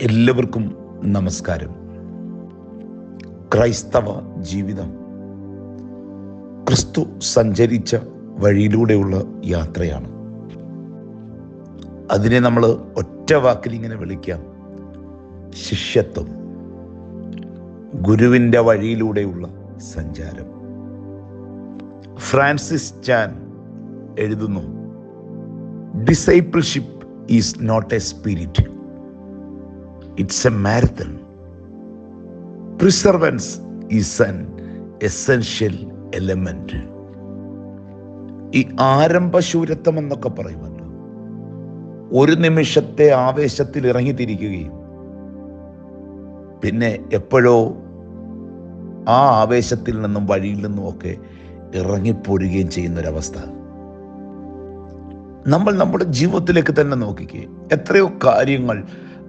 എല്ലാവർക്കും നമസ്കാരം. ക്രൈസ്തവ ജീവിതം. ക്രിസ്തു സഞ്ചരിച്ച വഴിയിലൂടെയുള്ള യാത്രയാണ്. അതിനെ നമ്മൾ ഒറ്റ വാക്കിൽ ഇങ്ങനെ വിളിക്കാം. ശിഷ്യത്വം. ഗുരുവിന്റെ വഴിയിലൂടെയുള്ള സഞ്ചാരം. ഫ്രാൻസിസ് ചാൻ എഴുതുന്നു discipleship is not a spirit it's a marathon perseverance is an essential element ഈ ആരംഭശൂരത്വം എന്നൊക്കെ പറയുമല്ലോ. ഒരു നിമിഷത്തെ ആവേശത്തിൽ ഇറങ്ങിത്തിരിക്കുകയും പിന്നെ എപ്പോഴോ ആ ആവേശത്തിൽ നിന്നും വഴിയിൽ നിന്നും ഒക്കെ ഇറങ്ങിപ്പോരുകയും ചെയ്യുന്നൊരവസ്ഥ. നമ്മൾ നമ്മുടെ ജീവിതത്തിലേക്ക് തന്നെ നോക്കിക്കേ എത്രയോ കാര്യങ്ങൾ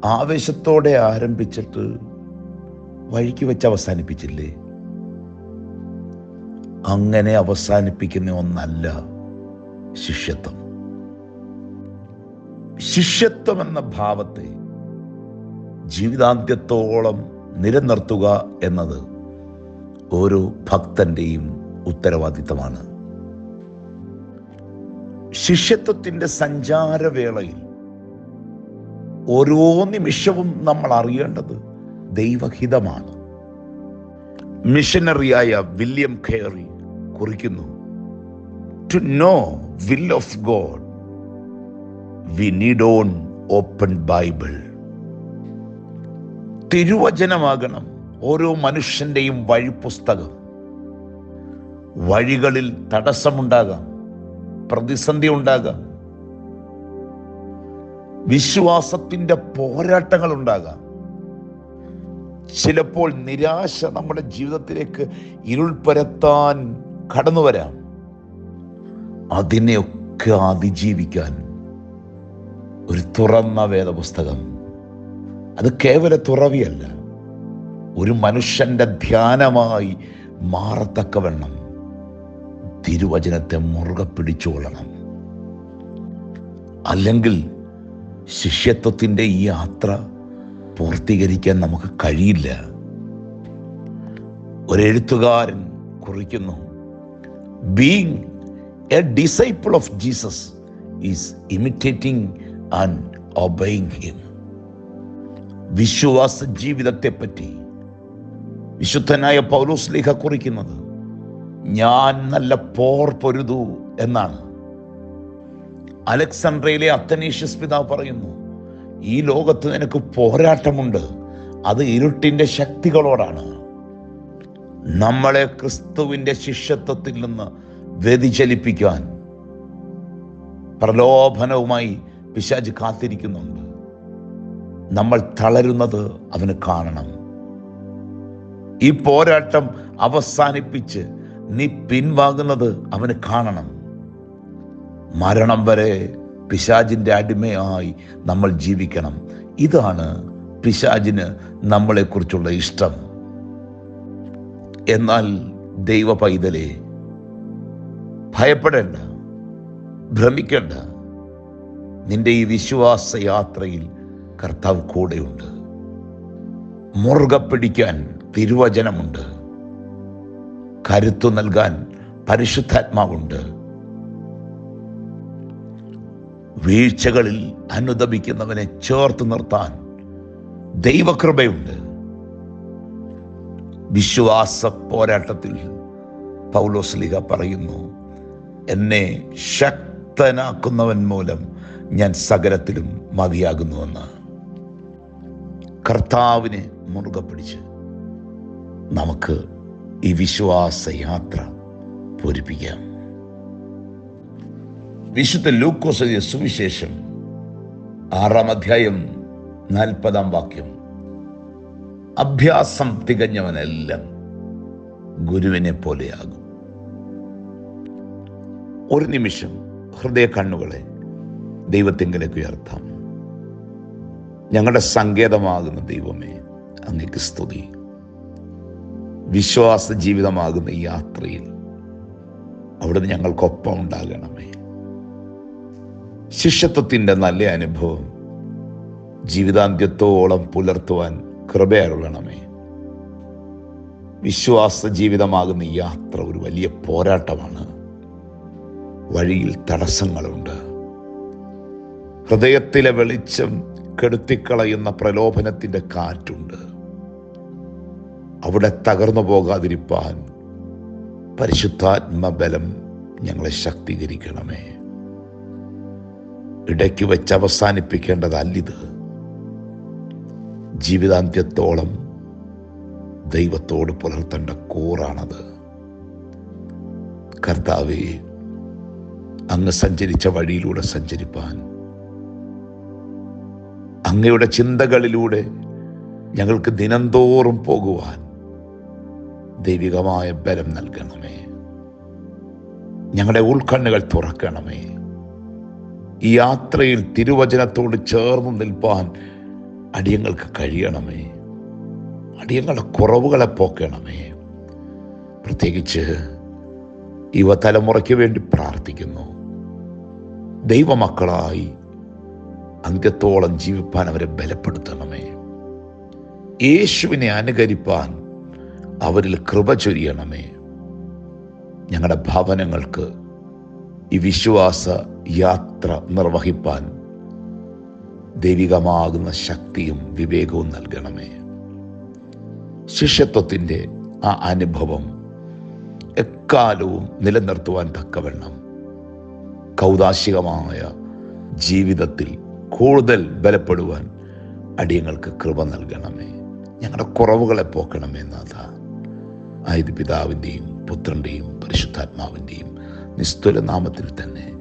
ആവേശത്തോടെ ആരംഭിച്ചിട്ട് വഴിക്ക് വെച്ച് അവസാനിപ്പിച്ചില്ലേ? അങ്ങനെ അവസാനിപ്പിക്കുന്ന ഒന്നല്ല ശിഷ്യത്വം. ശിഷ്യത്വം എന്ന ഭാവത്തെ ജീവിതാന്ത്യത്തോളം നിലനിർത്തുക എന്നത് ഓരോ ഭക്തന്റെയും ഉത്തരവാദിത്തമാണ്. ശിഷ്യത്വത്തിന്റെ സഞ്ചാരവേളയിൽ ഓരോ നിമിഷവും നമ്മൾ അറിയേണ്ടത് ദൈവഹിതമാണ്. മിഷനറിയായ വില്യം ഖേറി കുറിക്കുന്നു to know will of God we need on open Bible തിരുവചനമാകണം ഓരോ മനുഷ്യന്റെയും വഴിപുസ്തകം. വഴികളിൽ തടസ്സമുണ്ടാകാം പ്രതിസന്ധി ഉണ്ടാകാം വിശ്വാസത്തിന്റെ പോരാട്ടങ്ങൾ ഉണ്ടാകാം ചിലപ്പോൾ നിരാശ നമ്മുടെ ജീവിതത്തിലേക്ക് ഇരുൾ പരത്താൻ കടന്നു വരാം. അതിനെയൊക്കെ അതിജീവിക്കാൻ ഒരു തുറന്ന വേദപുസ്തകം. അത് കേവല തുറവിയല്ല ഒരു മനുഷ്യന്റെ ധ്യാനമായി മാറത്തക്കവണ്ണം തിരുവചനത്തെ മുറുകെ പിടിച്ചുകൊള്ളണം. അല്ലെങ്കിൽ ശിഷ്യത്വത്തിന്റെ ഈ യാത്ര പൂർത്തീകരിക്കാൻ നമുക്ക് കഴിയില്ല. ഒരെഴുത്തുകാരൻ കുറിക്കുന്നു being a disciple of Jesus is imitating and obeying him വിശ്വാസ ജീവിതത്തെ പറ്റി വിശുദ്ധനായ പൗലോസ് ലേഖ കുറിക്കുന്നത് ഞാൻ നല്ല പോർ പൊരുതു എന്നാണ്. അലക്സാണ്ട്രയിലെ അത്തനീഷ്യസ് പിതാവ് പറയുന്നു ഈ ലോകത്ത് നിനക്ക് പോരാട്ടമുണ്ട്. അത് ഇരുട്ടിന്റെ ശക്തികളോടാണ്. നമ്മളെ ക്രിസ്തുവിന്റെ ശിഷ്യത്വത്തിൽ നിന്ന് വ്യതിചലിപ്പിക്കാൻ പ്രലോഭനവുമായി പിശാജ് കാത്തിരിക്കുന്നുണ്ട്. നമ്മൾ തളരുന്നത് അവന് കാണണം ഈ പോരാട്ടം അവസാനിപ്പിച്ച് നീ പിൻവാങ്ങുന്നത് അവന് കാണണം. മരണം വരെ പിശാജിന്റെ അടിമയായി നമ്മൾ ജീവിക്കണം. ഇതാണ് പിശാജിന് നമ്മളെക്കുറിച്ചുള്ള ഇഷ്ടം. എന്നാൽ ദൈവ പൈതലെ ഭയപ്പെടേണ്ട ഭ്രമിക്കേണ്ട. നിന്റെ ഈ വിശ്വാസ യാത്രയിൽ കർത്താവ് കൂടെയുണ്ട്. മുറുകെ പിടിക്കാൻ തിരുവചനമുണ്ട്. കരുത്തു നൽകാൻ പരിശുദ്ധാത്മാവുണ്ട്. വീഴ്ചകളിൽ അനുദപിക്കുന്നവനെ ചേർത്ത് നിർത്താൻ ദൈവകൃപയുണ്ട്. വിശ്വാസ പോരാട്ടത്തിൽ പൗലോസ്ലിഹ പറയുന്നു എന്നെ ശക്തനാക്കുന്നവൻ മൂലം ഞാൻ സകലത്തിലും മതിയാകുന്നുവെന്ന് കർത്താവിനെ മുറുകെ പിടിച്ച് നമുക്ക് ഈ വിശ്വാസ യാത്ര പൂരിപ്പിക്കാം. വിശുദ്ധ ലൂക്കോസ് സുവിശേഷം ആറാം അധ്യായം നാൽപ്പതാം വാക്യം. അഭ്യാസം തികഞ്ഞവനെല്ലാം ഗുരുവിനെ പോലെയാകും ഒരു നിമിഷം ഹൃദയ കണ്ണുകളെ ദൈവത്തിങ്കിലേക്ക് ഉയർത്താം. ഞങ്ങളുടെ സങ്കേതമാകുന്ന ദൈവമേ അങ്ങേക്ക് സ്തുതി. വിശ്വാസ ജീവിതമാകുന്ന ഈ യാത്രയിൽ അവിടുന്ന് ഞങ്ങൾക്കൊപ്പം ഉണ്ടാകണമേ. ശിഷ്യത്വത്തിന്റെ നല്ല അനുഭവം. ജീവിതാന്ത്യത്തോളം പുലർത്തുവാൻ കൃപയരുളണമേ വിശ്വാസ ജീവിതമാകുന്ന യാത്ര ഒരു വലിയ പോരാട്ടമാണ്. വഴിയിൽ തടസ്സങ്ങളുണ്ട്. ഹൃദയത്തിലെ വെളിച്ചം കെടുത്തിക്കളയുന്ന പ്രലോഭനത്തിന്റെ കാറ്റുണ്ട്. അവിടെ തകർന്നു പോകാതിരിപ്പാൻ പരിശുദ്ധാത്മബലം ഞങ്ങളെ ശക്തീകരിക്കണമേ. ഇടയ്ക്ക് വെച്ച് അവസാനിപ്പിക്കേണ്ടതല്ലിത്. ജീവിതാന്ത്യത്തോളം ദൈവത്തോട് പുലർത്തേണ്ട കൂറാണത്. കർത്താവെ അങ്ങ് സഞ്ചരിച്ച വഴിയിലൂടെ സഞ്ചരിപ്പാൻ. അങ്ങയുടെ ചിന്തകളിലൂടെ ഞങ്ങൾക്ക് ദിനംതോറും പോകുവാൻ ദൈവികമായ ബലം നൽകണമേ. ഞങ്ങളുടെ ഉൾക്കണ്ണുകൾ തുറക്കണമേ. ഈ യാത്രയിൽ തിരുവചനത്തോട് ചേർന്ന് നിൽപ്പാൻ അടിയങ്ങൾക്ക് കഴിയണമേ. അടിയങ്ങളുടെ കുറവുകളെ പോക്കണമേ. പ്രത്യേകിച്ച് യുവതലമുറയ്ക്ക് വേണ്ടി പ്രാർത്ഥിക്കുന്നു. ദൈവമക്കളായി അന്ത്യത്തോളം ജീവിപ്പാൻ അവരെ ബലപ്പെടുത്തണമേ. യേശുവിനെ അനുകരിപ്പാൻ അവരിൽ കൃപ ചൊരിയണമേ. ഞങ്ങളുടെ ഭവനങ്ങൾക്ക് ഈ വിശ്വാസ യാത്ര നിർവഹിപ്പാൻ ദൈവികമാകുന്ന ശക്തിയും വിവേകവും നൽകണമേ. ശിഷ്യത്വത്തിന്റെ ആ അനുഭവം എക്കാലവും നിലനിർത്തുവാൻ തക്കവണ്ണം കൗതാശികമായ ജീവിതത്തിൽ കൂടുതൽ ബലപ്പെടുവാൻ അടിയങ്ങൾക്ക് കൃപ നൽകണമേ. ഞങ്ങളുടെ കുറവുകളെ പോക്കണമേ നാഥ. ആയത് പിതാവിന്റെയും പുത്രന്റെയും പരിശുദ്ധാത്മാവിന്റെയും നിസ്തുല നാമത്തിൽ തന്നെ